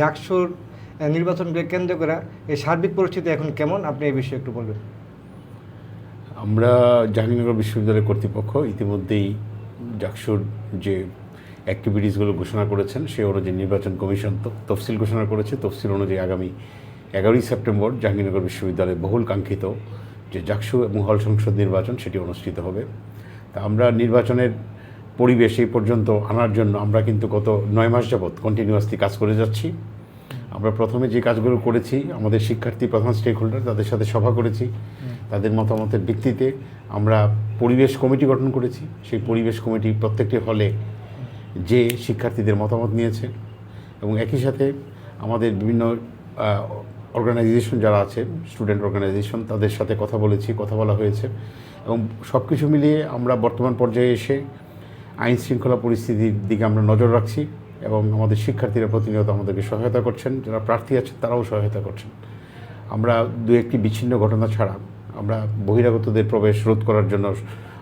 জাকসুর নির্বাচনকে কেন্দ্র করা এই সার্বিক পরিস্থিতি এখন কেমন? আপনি এই বিষয়ে একটু বলবেন। আমরা জাহাঙ্গীরনগর বিশ্ববিদ্যালয় কর্তৃপক্ষ ইতিমধ্যেই জাকসুর যে অ্যাক্টিভিটিসগুলো ঘোষণা করেছেন, সে অনুযায়ী নির্বাচন কমিশন তফসিল ঘোষণা করেছে। তফসিল অনুযায়ী আগামী এগারোই সেপ্টেম্বর জাহাঙ্গীরনগর বিশ্ববিদ্যালয়ে বহুল কাঙ্ক্ষিত যে জাকসু এবং হল সংসদ নির্বাচন, সেটি অনুষ্ঠিত হবে। তা আমরা নির্বাচনের পরিবেশ এই পর্যন্ত আনার জন্য আমরা কিন্তু গত নয় মাস যাবৎ কন্টিনিউয়াসলি কাজ করে যাচ্ছি। আমরা প্রথমে যে কাজগুলো করেছি, আমাদের শিক্ষার্থী প্রধান স্টেক হোল্ডার তাদের সাথে সভা করেছি। তাদের মতামতের ভিত্তিতে আমরা পরিবেশ কমিটি গঠন করেছি। সেই পরিবেশ কমিটি প্রত্যেকটি হলে যে শিক্ষার্থীদের মতামত নিয়েছে এবং একই সাথে আমাদের বিভিন্ন অর্গানাইজেশন যারা আছে স্টুডেন্ট অর্গানাইজেশন তাদের সাথে কথা বলেছি, কথা বলা হয়েছে এবং সব কিছু মিলিয়ে আমরা বর্তমান পর্যায়ে এসে আইন শৃঙ্খলা পরিস্থিতির দিকে আমরা নজর রাখছি এবং আমাদের শিক্ষার্থীরা প্রতিনিয়ত আমাদেরকে সহায়তা করছেন যারা প্রার্থী আছেন তারাও সহায়তা করছেন। আমরা দু একটি বিচ্ছিন্ন ঘটনা ছাড়া আমরা বহিরাগতদের প্রবেশ রোধ করার জন্য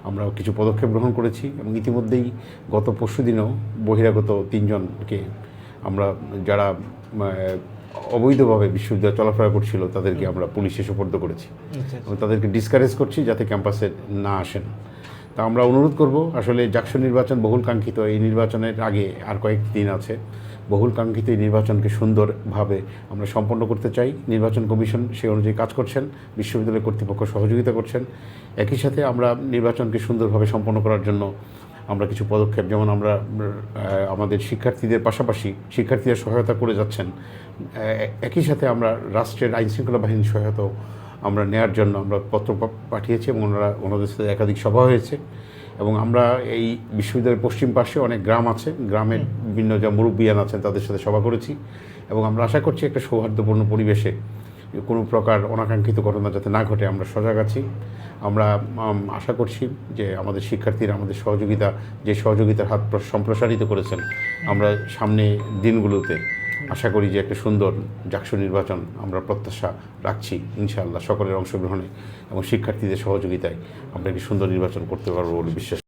আমরা কিছু পদক্ষেপ গ্রহণ করেছি এবং ইতিমধ্যেই গত পরশু দিনও বহিরাগত তিনজনকে আমরা যারা অবৈধভাবে বিশ্ববিদ্যালয় চলাফেরা করছিল তাদেরকে আমরা পুলিশে সুপর্দ করেছি। এবং তাদেরকে ডিসকারেজ করছি যাতে ক্যাম্পাসে না আসেন। তা আমরা অনুরোধ করব, আসলে জাকসু নির্বাচন বহুল কাঙ্ক্ষিত এই নির্বাচনের আগে আর কয়েকটি দিন আছে। বহুল কাঙ্ক্ষিত এই নির্বাচনকে সুন্দরভাবে আমরা সম্পন্ন করতে চাই। নির্বাচন কমিশন সে অনুযায়ী কাজ করছেন, বিশ্ববিদ্যালয় কর্তৃপক্ষ সহযোগিতা করছেন। একই সাথে আমরা নির্বাচনকে সুন্দরভাবে সম্পন্ন করার জন্য আমরা কিছু পদক্ষেপ, যেমন আমরা আমাদের শিক্ষার্থীদের পাশাপাশি শিক্ষার্থীরা সহায়তা করে যাচ্ছেন। একই সাথে আমরা রাষ্ট্রের আইনশৃঙ্খলা বাহিনীর সহায়তাও আমরা নেয়ার জন্য আমরা পত্র পাঠিয়েছি এবং ওনারা ওনাদের সাথে একাধিক সভা হয়েছে এবং আমরা এই বিশ্ববিদ্যালয়ের পশ্চিম পাশে অনেক গ্রাম আছে। গ্রামের বিভিন্ন যা মুরব্বিয়ান আছেন তাদের সাথে সভা করেছি এবং আমরা আশা করছি একটা সৌহার্দ্যপূর্ণ পরিবেশে কোনো প্রকার অনাকাঙ্ক্ষিত ঘটনা যাতে না ঘটে আমরা সজাগ আছি। আমরা আশা করছি যে আমাদের শিক্ষার্থীরা আমাদের সহযোগিতা যে সহযোগিতার হাত প্র- সম্প্রসারিত করেছেন আমরা সামনে দিনগুলোতে আশা করি যে একটা সুন্দর জাকসু নির্বাচন আমরা প্রত্যাশা রাখছি, ইনশাআল্লাহ সকলের অংশগ্রহণে এবং শিক্ষার্থীদের সহযোগিতায় আমরা একটি সুন্দর নির্বাচন করতে পারব বলে বিশ্বাস